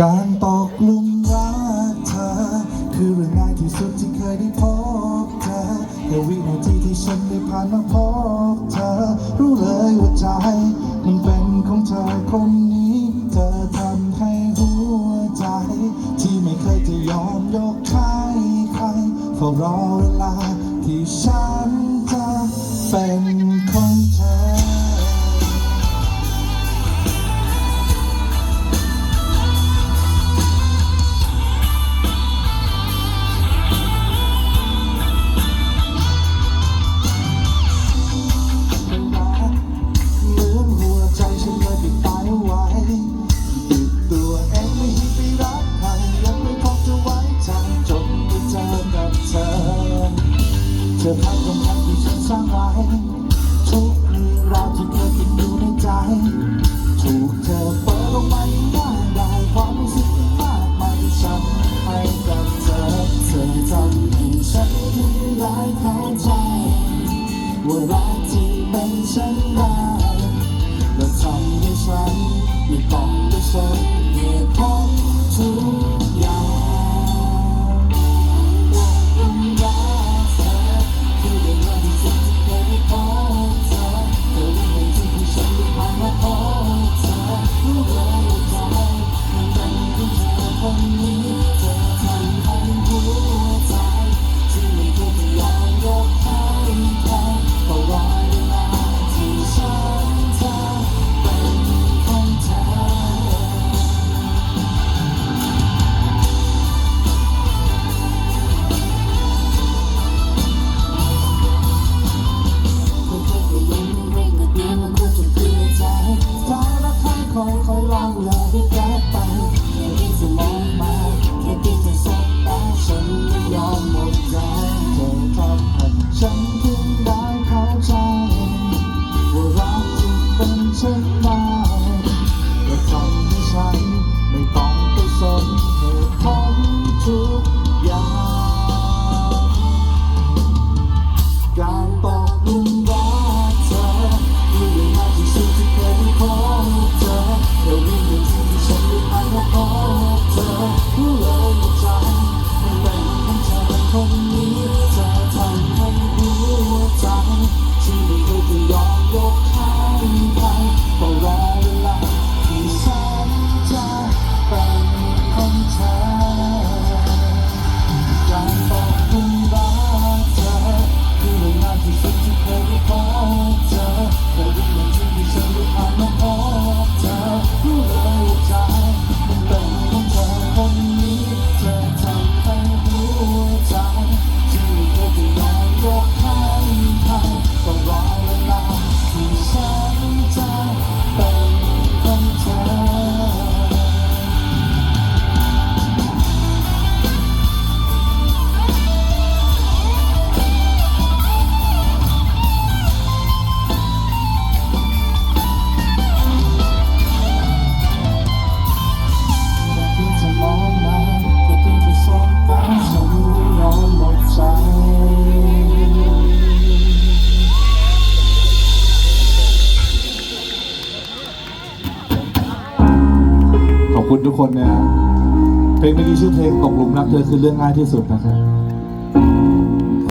การตกลุมรักเธอ คือเรื่องง่ายที่สุดที่เคยได้พบเธอแค่วินาทีที่ฉันได้ผ่านมาพบเธอ รู้เลยว่าใจ มันเป็นของเธอคนนี้ เธอทำให้หัวใจ ที่ไม่เคยจะยอมยกใครใครเฝ้ารอเวลาที่ฉันจะเป็นของเธอ ธอพักลมพังที่ฉันสร้างไว้ทุกเรื่องราวที่เธอคิดอยู่ในใจ ถูกเธอเปิดออกมาได้ได้ความรู้สึกมากมายที่ฉันให้กับเธอเธอทำให้ฉันที่หลายเข้าใจว่ารักที่เป็นฉันได้ ขอบคุณทุกคนนะเพลงเมื่อกี้ชื่อเพลงตกหลุมรักเธอคือเรื่องง่ายที่สุดนะครับ